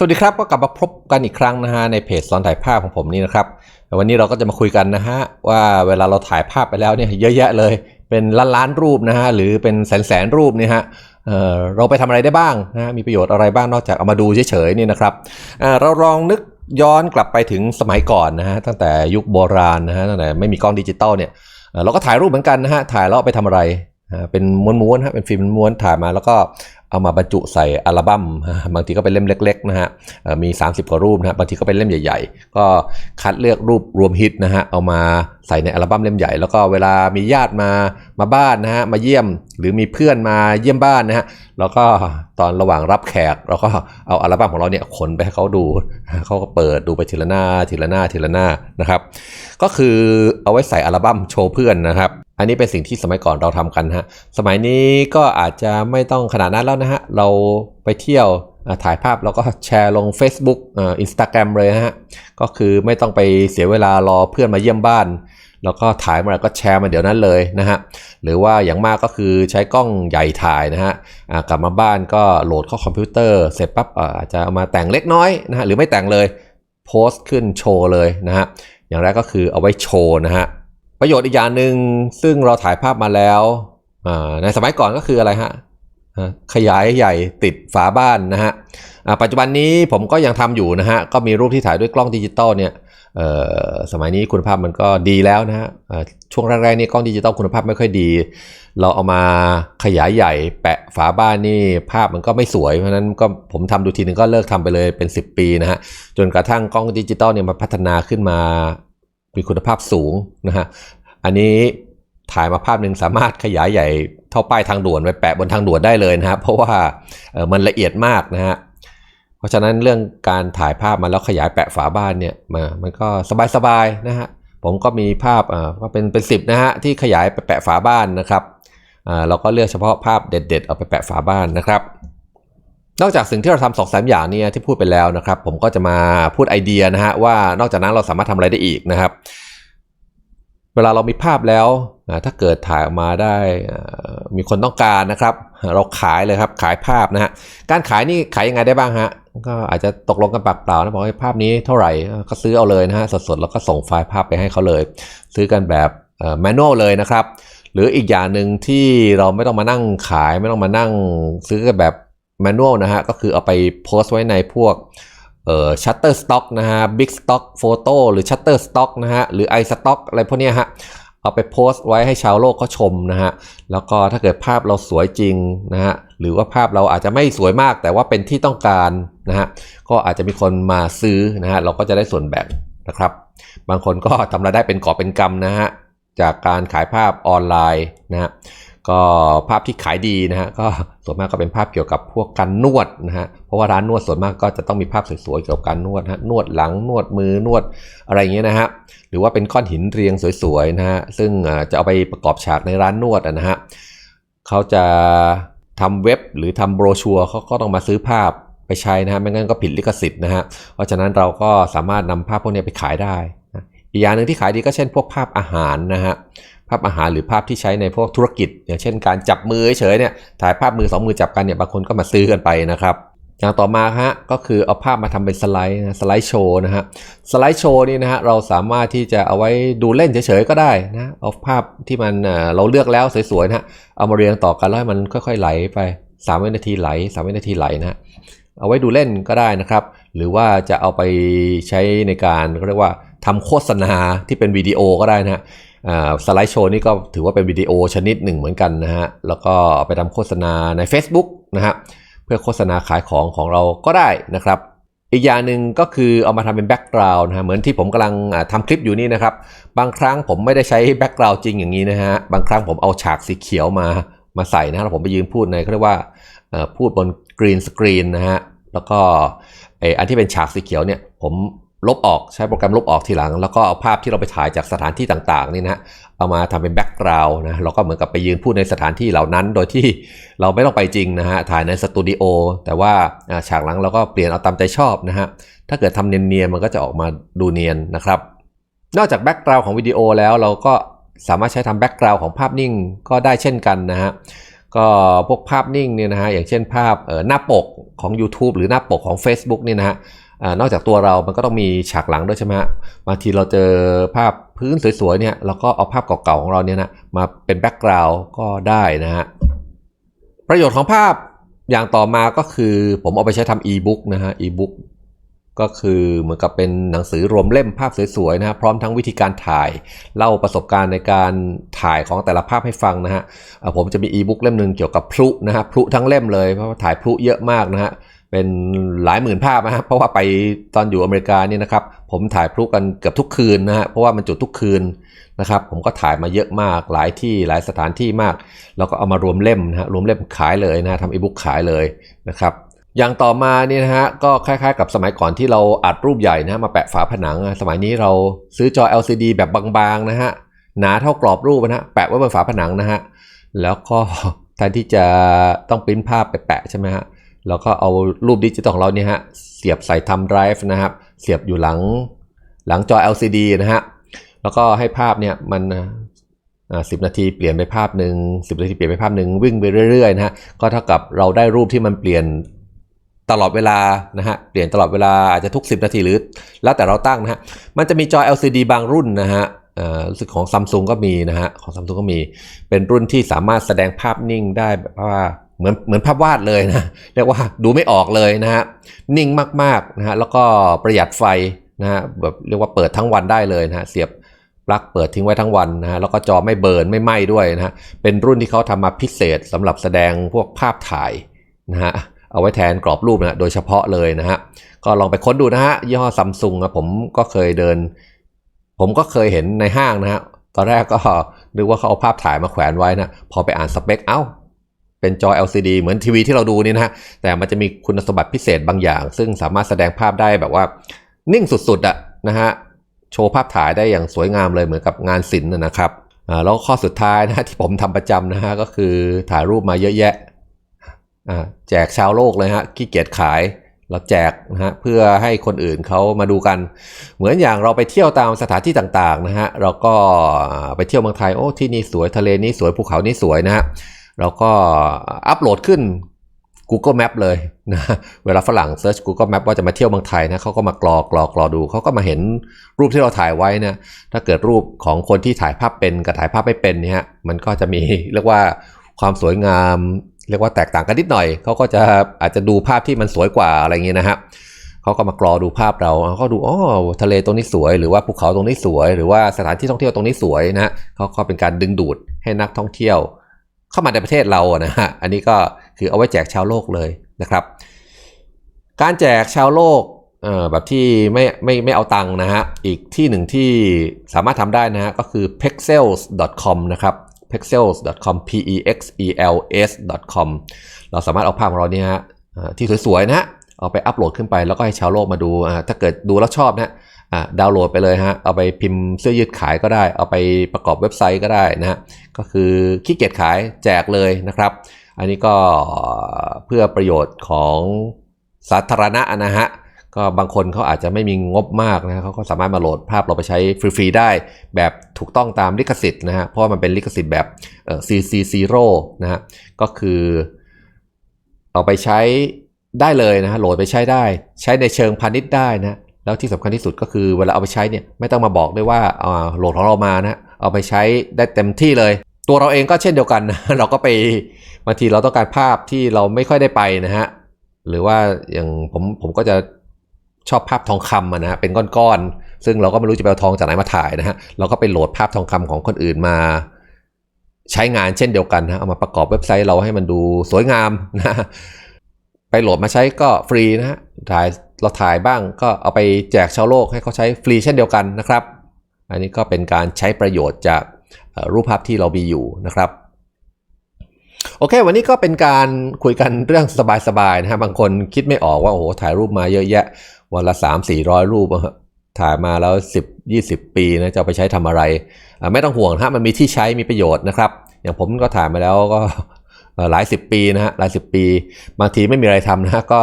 สวัสดีครับก็กลับมาพบกันอีกครั้งนะฮะในเพจสอนถ่ายภาพของผมนี่นะครับวันนี้เราก็จะมาคุยกันนะฮะว่าเวลาเราถ่ายภาพไปแล้วเนี่ยเยอะแยะเลย เป็นล้านล้านรูปนะฮะหรือเป็นแสนแสนรูปเนี่ยฮะเเราไปทำอะไรได้บ้างนะฮะมีประโยชน์อะไรบ้างนอกจากเอามาดูเฉยๆนี่นะครับเราลองนึกย้อนกลับไปถึงสมัยก่อนนะฮะตั้งแต่ยุคโบราณนะฮะตั้งแต่ไม่มีกล้องดิจิตอลเนี่ยเเราก็ถ่ายรูปเหมือนกันนะฮะถ่ายแล้วไปทำอะไร เป็นม้วนๆฮะเป็นฟิล์มม้วนถ่ายมาแล้วก็เอามาบรรจุใส่อัลบั้มบางทีก็เป็นเล่มเล็กๆนะฮะมี 30 กว่ารูปนะฮะบางทีก็เป็นเล่มใหญ่ๆ ก็คัดเลือกรูปรวมฮิตนะฮะเอามาใส่ในอัลบั้มเล่มใหญ่ แล้วก็เวลามีญาติมามาบ้านนะฮะมาเยี่ยมหรือมีเพื่อนมาเยี่ยมบ้านนะฮะแล้วก็ตอนระหว่างรับแขกเราก็เอาอัลบั้มของเราเนี่ยขนไปให้เขาดูเขาก็เปิดดูไปทีละหน้าทีละหน้าทีละหน้านะครับ ก็คือเอาไว้ใส่อัลบั้มโชว์เพื่อนนะครับ อันนี้เป็นสิ่งที่สมัยก่อนเราทำกันฮะ สมัยนี้ก็อาจจะไม่ต้องขนาดนั้นแล้วนะฮะ เราไปเที่ยวถ่ายภาพแล้วก็แชร์ลง Facebook อ่า Instagram เลยนะฮะ ก็คือไม่ต้องไปเสียเวลารอเพื่อนมาเยี่ยมบ้าน แล้วก็ถ่ายมาแล้วก็แชร์มาเดี๋ยวนั้นเลยนะฮะ หรือว่าอย่างมากก็คือใช้กล้องใหญ่ถ่ายนะฮะกลับมาบ้านก็โหลดเข้าคอมพิวเตอร์เสร็จปั๊บอาจจะเอามาแต่งเล็กน้อยนะฮะหรือไม่แต่งเลยโพสต์ขึ้นโชว์เลยนะฮะ อย่างแรกก็คือเอาไว้โชว์นะฮะ ประโยชน์อีกอย่างหนึ่งซึ่งเราถ่ายภาพมาแล้วในสมัยก่อนก็คืออะไรฮะขยายใหญ่ติดฝาบ้านนะฮะปัจจุบันนี้ผมก็ยังทำอยู่นะฮะก็มีรูปที่ถ่ายด้วยกล้องดิจิตอลเนี่ยสมัยนี้คุณภาพมันก็ดีแล้วนะฮะช่วงแรกๆนี่กล้องดิจิตอลคุณภาพไม่ค่อยดี เราเอามาขยายใหญ่แปะฝาบ้านนี่ภาพมันก็ไม่สวยเพราะฉะนั้นก็ผมทำดูทีนึงก็เลิกทำไปเลยเป็น 10 ปีนะฮะจนกระทั่งกล้องดิจิตอลเนี่ยมาพัฒนาขึ้นมา มีคุณภาพสูงนะฮะอันนี้ถ่ายมาภาพหนึ่งสามารถขยายใหญ่เท่าป้ายทางด่วนไปแปะบนทางด่วนได้เลยนะฮะเพราะว่ามันละเอียดมากนะฮะเพราะฉะนั้นเรื่องการถ่ายภาพมาแล้วขยายแปะฝาบ้านเนี่ยมามันก็สบายๆนะฮะผมก็มีภาพอ่าก็เป็นเป็นสิบนะฮะที่ขยายไปแปะฝาบ้านนะครับอ่าเราก็เลือกเฉพาะภาพเด็ด ๆ เอาไปแปะฝาบ้านนะครับ นอกจากสิ่งที่เราทำสองสามอย่างเนี้ที่พูดไปแล้วนะครับ ผมก็จะมาพูดไอเดียนะฮะว่านอกจากนั้นเราสามารถทำอะไรได้อีกนะครับ เวลาเรามีภาพแล้วถ้าเกิดถ่ายออกมาได้มีคนต้องการนะครับ เราขายเลยครับขายภาพนะฮะการขายนี่ขายยังไงได้บ้างฮะก็อาจจะตกลงกันปากเปล่านะบอกว่าภาพนี้เท่าไหร่ก็ซื้อเอาเลยนะฮะสดๆแล้วก็ส่งไฟล์ภาพไปให้เขาเลย ซื้อกันแบบแมนนวลเลยนะครับ หรืออีกอย่างหนึ่งที่เราไม่ต้องมานั่งขายไม่ต้องมานั่งซื้อกันแบบ แมนนวลนะฮะก็คือเอาไปโพสต์ไว้ในพวกเอ่อชัตเตอร์สต็อกนะฮะบิ๊กสต็อกโฟโต้หรือชัตเตอร์สต็อกนะฮะหรือไอสต็อกอะไรพวกเนี้ยฮะเอาไปโพสต์ไว้ให้ชาวโลกเขาชมนะฮะแล้วก็ถ้าเกิดภาพเราสวยจริงนะฮะหรือว่าภาพเราอาจจะไม่สวยมากแต่ว่าเป็นที่ต้องการนะฮะก็อาจจะมีคนมาซื้อนะฮะเราก็จะได้ส่วนแบ่งนะครับ บางคนก็ทำรายได้เป็นกอบเป็นกำนะฮะจากการขายภาพออนไลน์นะฮะ ก็ภาพที่ขายดีนะฮะก็ส่วนมากก็เป็นภาพเกี่ยวกับพวกการนวดนะฮะเพราะว่าร้านนวดส่วนมากก็จะต้องมีภาพสวยๆเกี่ยวกับการนวดนะฮะนวดหลังนวดมือนวดอะไรอย่างเงี้ยนะฮะหรือว่าเป็นก้อนหินเรียงสวยๆนะฮะซึ่งจะเอาไปประกอบฉากในร้านนวดนะฮะเขาจะทำเว็บหรือทำโบรชัวร์เขาก็ต้องมาซื้อภาพไปใช้นะฮะไม่งั้นก็ผิดลิขสิทธิ์นะฮะเพราะฉะนั้นเราก็สามารถนำภาพพวกนี้ไปขายได้นะอีกอย่างหนึ่งที่ขายดีก็เช่นพวกภาพอาหารนะฮะ ภาพอาหารหรือภาพที่ใช้ในพวกธุรกิจ อย่างเช่นการจับมือเฉยๆเนี่ยถ่ายภาพมือสองมือจับกันเนี่ยบางคนก็มาซื้อกันไปนะครับอย่างต่อมาฮะก็คือเอาภาพมาทำเป็นสไลด์นะสไลด์โชว์นะฮะสไลด์โชว์นี่นะฮะเราสามารถที่จะเอาไว้ดูเล่นเฉยๆก็ได้นะเอาภาพที่มันเราเลือกแล้วสวยๆนะฮะเอามาเรียงต่อกันแล้วให้มันค่อยๆไหลไป3วินาทีไหล3วินาทีไหลนะฮะเอาไว้ดูเล่นก็ได้นะครับ หรือว่าจะเอาไปใช้ในการเขาเรียกว่าทำโฆษณาที่เป็นวิดีโอก็ได้นะฮะ สไลด์โชว์นี่ก็ถือว่าเป็นวิดีโอชนิดหนึ่งเหมือนกันนะฮะ แล้วก็ไปทำโฆษณาใน Facebook นะฮะ เพื่อโฆษณาขายของของเราก็ได้นะครับ อีกอย่างหนึ่งก็คือเอามาทำเป็นแบ็กกราวน์นะฮะ เหมือนที่ผมกำลังทำคลิปอยู่นี่นะครับ บางครั้งผมไม่ได้ใช้แบ็กกราวน์จริงอย่างนี้นะฮะ บางครั้งผมเอาฉากสีเขียวมามาใส่นะฮะแล้วผมไปยืนพูดในเขาเรียกว่าพูดบนกรีนสกรีนนะฮะ แล้วก็ไออันที่เป็นฉากสีเขียวเนี่ยผม ลบออกใช้โปรแกรมลบออกทีหลัง แล้วก็เอาภาพที่เราไปถ่ายจากสถานที่ต่างๆนี่นะฮะเอามาทำเป็นแบ็กกราวน์นะเราก็เหมือนกับไปยืนพูดในสถานที่เหล่านั้น โดยที่เราไม่ต้องไปจริงนะฮะถ่ายในสตูดิโอแต่ว่าฉากหลังเราก็เปลี่ยนเอาตามใจชอบนะฮะถ้าเกิดทำเนียนๆมันก็จะออกมาดูเนียนนะครับ นอกจากแบ็กกราวน์ของวิดีโอแล้วเราก็สามารถใช้ทำแบ็กกราวน์ของภาพนิ่งก็ได้เช่นกันนะฮะก็พวกภาพนิ่งเนี่ยนะฮะอย่างเช่นภาพหน้าปกของ YouTube หรือหน้าปกของ Facebook เนี่ยนะฮะ นอกจากตัวเรามันก็ต้องมีฉากหลังด้วยใช่ไหมฮะบางทีเราเจอภาพพื้นสวยๆเนี่ยเราก็เอาภาพเก่าๆของเราเนี่ยนะมาเป็นแบ็กกราวด์ก็ได้นะฮะประโยชน์ของภาพอย่างต่อมาก็คือผมเอาไปใช้ทำอีบุ๊กนะฮะอีบุ๊กก็คือเหมือนกับเป็นหนังสือรวมเล่มภาพสวยๆนะฮะพร้อมทั้งวิธีการถ่าย เล่าประสบการณ์ในการถ่ายของแต่ละภาพให้ฟังนะฮะผมจะมีอีบุ๊กเล่มหนึ่งเกี่ยวกับพลุนะฮะพลุทั้งเล่มเลยเพราะว่าถ่ายพลุเยอะมากนะฮะ เป็นหลายหมื่นภาพนะฮะเพราะว่าไปตอนอยู่อเมริกาเนี่ยนะครับ ผมถ่ายพลุกันเกือบทุกคืนนะฮะเพราะว่ามันจุดทุกคืนนะครับ ผมก็ถ่ายมาเยอะมากหลายที่หลายสถานที่มาก แล้วก็เอามารวมเล่มนะฮะรวมเล่มขายเลยนะฮะทำอีบุ๊กขายเลยนะครับอย่างต่อมาเนี่ยนะฮะก็คล้ายๆ กับสมัยก่อนที่เราอัดรูปใหญ่นะฮะมาแปะฝาผนัง สมัยนี้เราซื้อจอ LCD แบบบางๆนะฮะหนาเท่ากรอบรูปนะฮะแปะไว้บนฝาผนังนะฮะแล้วก็แทนที่จะต้องปริ้นภาพไปแปะใช่ไหมฮะ แล้วก็เอารูปดิจิตอลของเราเนี่ยฮะเสียบใส่ทำไดรฟ์นะครับ เสียบอยู่หลังหลังจอ LCD นะฮะแล้วก็ให้ภาพเนี่ยมันสิบนาทีเปลี่ยนไปภาพหนึ่งสิบนาทีเปลี่ยนไปภาพหนึ่งวิ่งไปเรื่อยๆนะฮะก็เท่ากับเราได้รูปที่มันเปลี่ยนตลอดเวลานะฮะเปลี่ยนตลอดเวลาอาจจะทุก 10 นาทีหรือ แล้วแต่เราตั้งนะฮะมันจะมีจอ LCD บางรุ่นนะฮะอ่อรู้สึกของซัมซุงก็มีนะฮะของซัมซุงก็มีเป็นรุ่นที่สามารถแสดงภาพนิ่งได้แบบว่า เหมือนเหมือนภาพวาดเลยนะเรียกว่าดูไม่ออกเลยนะฮะนิ่งมากๆนะฮะแล้วก็ประหยัดไฟนะฮะแบบเรียกว่าเปิดทั้งวันได้เลยนะฮะเสียบปลั๊กเปิดทิ้งไว้ทั้งวันนะฮะแล้วก็จอไม่เบิร์นไม่ไหม้ด้วยนะฮะเป็นรุ่นที่เขาทำมาพิเศษสำหรับแสดงพวกภาพถ่ายนะฮะเอาไว้แทนกรอบรูปนะโดยเฉพาะเลยนะฮะก็ลองไปค้นดูนะฮะยี่ห้อซัมซุงนะผมก็เคยเดิน ผมก็เคยเห็นในห้างนะฮะตอนแรกก็นึกว่าเขาเอาภาพถ่ายมาแขวนไว้นะพอไปอ่านสเปคเอ้า เป็นจอ LCD เหมือนทีวีที่เราดูนี่นะฮะ แต่มันจะมีคุณสมบัติพิเศษบางอย่าง ซึ่งสามารถแสดงภาพได้แบบว่า นิ่งสุดๆอะนะฮะ โชว์ภาพถ่ายได้อย่างสวยงามเลยเหมือนกับงานศิลป์นะครับอ่าแล้วข้อสุดท้ายนะฮะที่ผมทำประจำนะฮะก็คือถ่ายรูปมาเยอะแยะอ่าแจกชาวโลกเลยฮะขี้เกียจขายเราแจกนะฮะเพื่อให้คนอื่นเขามาดูกัน เหมือนอย่างเราไปเที่ยวตามสถานที่ต่างๆนะฮะเราก็ไปเที่ยวเมืองไทยโอ้ที่นี่สวยทะเลนี้สวยภูเขานี้สวยนะฮะ เราก็อัปโหลดขึ้น Google Map เลยนะเวลาฝรั่งเซิร์ช Google Map ว่าจะมาเที่ยวเมืองไทยนะเขาก็มากรอกรอกรอดูเขาก็มาเห็นรูปที่เราถ่ายไว้นะถ้าเกิดรูปของคนที่ถ่ายภาพเป็นกับถ่ายภาพไม่เป็นเนี่ยฮะมันก็จะมีเรียกว่าความสวยงาม เรียกว่าแตกต่างกันนิดหน่อยเขาก็จะอาจจะดูภาพที่มันสวยกว่าอะไรเงี้ยนะฮะเขาก็มากรอดูภาพเราเขาดูอ๋อทะเลตรงนี้สวย หรือว่าภูเขาตรงนี้สวย หรือว่าสถานที่ท่องเที่ยวตรงนี้สวยนะฮะเขาก็เป็นการดึงดูดให้นักท่องเที่ยว เข้ามาในประเทศเราอะนะฮะอันนี้ก็คือเอาไว้แจกชาวโลกเลยนะครับ การแจกชาวโลกแบบที่ไม่ไม่ไม่เอาตังค์นะฮะ อีกที่หนึ่งที่สามารถทำได้นะฮะก็คือ pexels.com นะครับ pexels.com p e x e l s.com เราสามารถเอาภาพของเราเนี่ยฮะที่สวยๆนะฮะเอาไปอัปโหลดขึ้นไปแล้วก็ให้ชาวโลกมาดู ถ้าเกิดดูแล้วชอบนะ อ่าดาวน์โหลดไปเลยฮะ เอาไปพิมพ์เสื้อยืดขายก็ได้ เอาไปประกอบเว็บไซต์ก็ได้นะฮะ ก็คือขี้เกียจขายแจกเลยนะครับ อันนี้ก็เพื่อประโยชน์ของสาธารณะนะฮะ ก็บางคนเขาอาจจะไม่มีงบมากนะเขาก็สามารถมาโหลดภาพเราไปใช้ฟรีๆได้ แบบถูกต้องตามลิขสิทธิ์นะฮะ เพราะมันเป็นลิขสิทธิ์แบบเอ่อ CC0 นะฮะ ก็คือเอาไปใช้ได้เลยนะฮะ โหลดไปใช้ได้ ใช้ในเชิงพาณิชย์ได้นะ แล้วที่สำคัญที่สุดก็คือเวลาเอาไปใช้เนี่ยไม่ต้องมาบอกด้วยว่าอ่าโหลดของเรามานะเอาไปใช้ได้เต็มที่เลย ตัวเราเองก็เช่นเดียวกัน เราก็ไปบางทีเราต้องการภาพที่เราไม่ค่อยได้ไปนะฮะหรือว่าอย่างผมผมก็จะชอบภาพทองคำนะฮะเป็นก้อนๆซึ่งเราก็ไม่รู้จะไปเอาทองจากไหนมาถ่ายนะฮะเราก็ไปโหลดภาพทองคำของคนอื่นมาใช้งานเช่นเดียวกันนะฮะเอามาประกอบเว็บไซต์เราให้มันดูสวยงามนะไปโหลดมาใช้ก็ฟรีนะฮะถ่าย เราถ่ายบ้างก็เอาไปแจกชาวโลกให้เขาใช้ฟรีเช่นเดียวกันนะครับ อันนี้ก็เป็นการใช้ประโยชน์จากรูปภาพที่เรามีอยู่นะครับโอเค วันนี้ก็เป็นการคุยกันเรื่องสบายๆนะฮะบางคนคิดไม่ออกว่าโอ้โหถ่ายรูปมาเยอะแยะ วันละ 3 4 0 0 รูปถ่ายมาแล้ว 10 20 ปีนะจะไปใช้ทำอะไร ไม่ต้องห่วงฮะมันมีที่ใช้มีประโยชน์นะครับ อย่างผมก็ถ่ายมาแล้วก็หลายสิบปีนะฮะหลายสิบปี บางทีไม่มีอะไรทำนะก็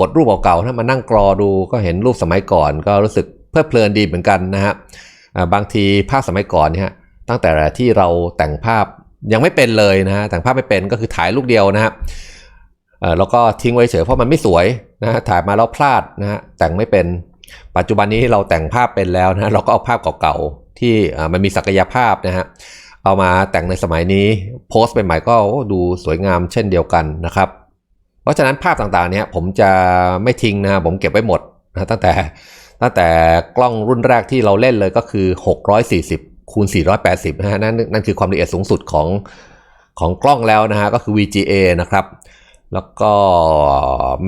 กดรูปเก่าๆนะมานั่งกรอดูก็เห็นรูปสมัยก่อน ก็รู้สึกเพลิดเพลินดีเหมือนกันนะฮะบางทีภาพสมัยก่อนเนี่ยฮะตั้งแต่ที่เราแต่งภาพยังไม่เป็นเลยนะฮะแต่งภาพไม่เป็นก็คือถ่ายลูกเดียวนะฮะแล้วก็ทิ้งไว้เฉยเพราะมันไม่สวยนะฮะถ่ายมาแล้วพลาดนะฮะแต่งไม่เป็น ปัจจุบันนี้เราแต่งภาพเป็นแล้วนะเราก็เอาภาพเก่าๆที่มันมีศักยภาพนะฮะเอามาแต่งในสมัยนี้โพสต์ใหม่ๆก็ดูสวยงามเช่นเดียวกันนะครับ เพราะฉะนั้นภาพต่างๆเนี่ยผมจะไม่ทิ้งนะผมเก็บไว้หมดนะตั้งแต่ตั้งแต่กล้องรุ่นแรกที่เราเล่นเลยก็คือ 640คูณ480นะฮะนั่นนั่นคือความละเอียดสูงสุดของของกล้องแล้วนะฮะก็คือ VGA นะครับ แล้วก็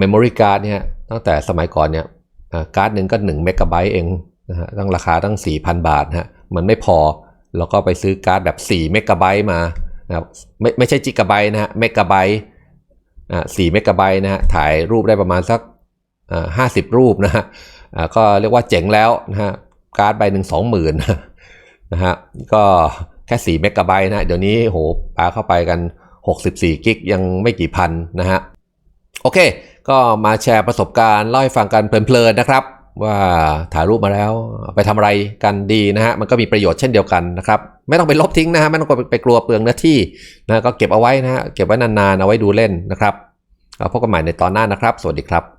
Memory Card เนี่ยตั้งแต่สมัยก่อนเนี่ยการ์ดหนึ่งก็1เมกะไบต์เองนะฮะตั้งราคาตั้ง 4,000 บาทนะฮะมันไม่พอ แล้วก็ไปซื้อการ์ดแบบ4เมกะไบต์มานะครับไม่ไม่ใช่จิกะไบต์นะฮะเมกะไบต์ อ่า4เมกะไบต์นะฮะถ่ายรูปได้ประมาณสักอ่าห้าสิบรูปนะฮะอ่าก็เรียกว่าเจ๋งแล้วนะฮะการ์ดใบหนึ่งสองหมื่นนะฮะก็แค่สี่เมกะไบต์นะฮะเดี๋ยวนี้โหปาเข้าไปกัน 64 กิกยังไม่กี่พันนะฮะโอเค ก็มาแชร์ประสบการณ์เล่าให้ฟังกันเพลินๆนะครับ ว่าถ่ายรูปมาแล้วไปทำอะไรกันดีนะฮะมันก็มีประโยชน์เช่นเดียวกันนะครับไม่ต้องไปลบทิ้งนะฮะไม่ต้องไปกลัวเปลืองเนื้อที่นะก็เก็บเอาไว้นะฮะเก็บไว้นานๆเอาไว้ดูเล่นนะครับเอาพบกันใหม่ในตอนหน้านะครับ สวัสดีครับ